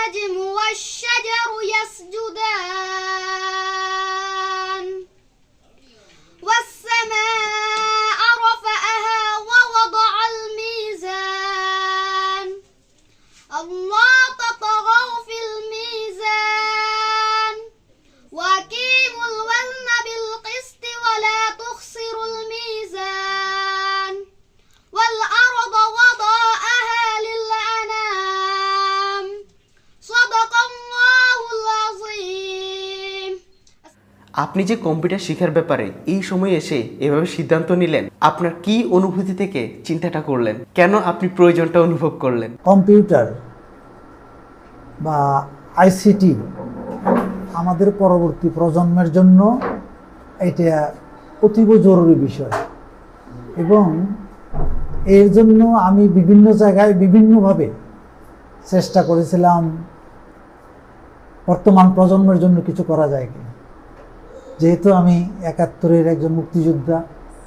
والنجم والشجر يسجدان আপনি যে কম্পিউটার শেখার ব্যাপারে এই সময় এসে এভাবে সিদ্ধান্ত নিলেন, আপনার কি অনুভূতি থেকে চিন্তাটা করলেন? কেন আপনি প্রয়োজনটা অনুভব করলেন? কম্পিউটার বা আইসিটি আমাদের পরবর্তী প্রজন্মের জন্য এটা অতীব জরুরি বিষয়। এবং এর জন্য আমি বিভিন্ন জায়গায় বিভিন্নভাবে চেষ্টা করেছিলাম, বর্তমান প্রজন্মের জন্য কিছু করা যায় কিনা। যেহেতু আমি একাত্তরের একজন মুক্তিযোদ্ধা,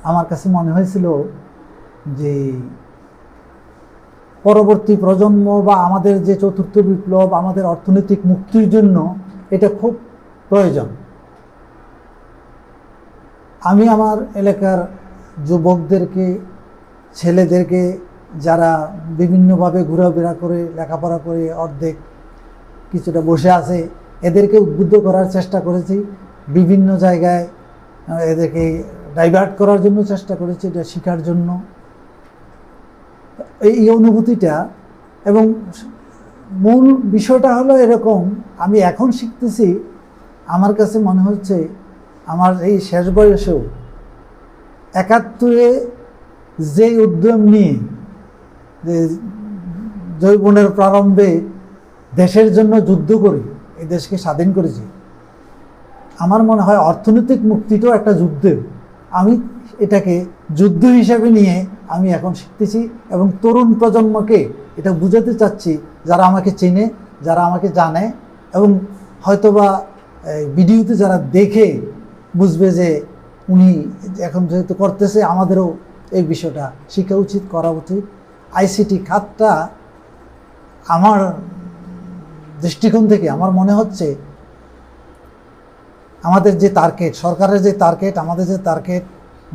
আমার কাছে মনে হয়েছিল যে পরবর্তী প্রজন্ম বা আমাদের যে চতুর্থ বিপ্লব, আমাদের অর্থনৈতিক মুক্তির জন্য এটা খুব প্রয়োজন। আমি আমার এলাকার যুবকদেরকে, ছেলেদেরকে, যারা বিভিন্নভাবে ঘোরাফেরা করে, লেখাপড়া করে অর্ধেক কিছুটা বসে আছে, এদেরকে উদ্বুদ্ধ করার চেষ্টা করেছি। বিভিন্ন জায়গায় এদেরকে ডাইভার্ট করার জন্য চেষ্টা করেছি, এটা শেখার জন্য। এই অনুভূতিটা এবং মূল বিষয়টা হলো এরকম, আমি এখন শিখতেছি, আমার কাছে মনে হচ্ছে আমার এই শেষ বয়সেও একাত্তরে যে উদ্যম নিয়ে, যে জৈবনের প্রারম্ভে দেশের জন্য যুদ্ধ করে, এই দেশকে স্বাধীন করেছি আমার মনে হয় অর্থনৈতিক মুক্তিটাও একটা যুদ্ধ। আমি এটাকে যুদ্ধ হিসাবে নিয়ে আমি এখন শিখতেছি এবং তরুণ প্রজন্মকে এটা বুঝাতে চাচ্ছি, যারা আমাকে চেনে, যারা আমাকে জানে এবং হয়তোবা ভিডিওতে যারা দেখে বুঝবে যে উনি এখন যেহেতু করতেছে, আমাদেরও এই বিষয়টা শেখা উচিত, করা উচিত। আইসিটি খাতটা আমার দৃষ্টিকোণ থেকে, আমার মনে হচ্ছে আমাদের যে টার্গেট সরকারের যে টার্গেট আমাদের যে টার্গেট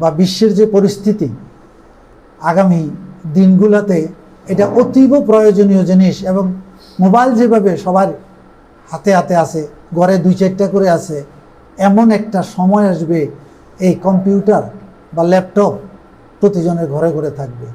বা বিশ্বের যে পরিস্থিতি, আগামী দিনগুলোতে এটা অতীব প্রয়োজনীয় জিনিস এবং মোবাইল যেভাবে সবার হাতে হাতে আছে, ঘরে দুই চারটা করে আছে, এমন একটা সময় আসবে এই কম্পিউটার বা ল্যাপটপ প্রতিজনের ঘরে ঘরে থাকবে।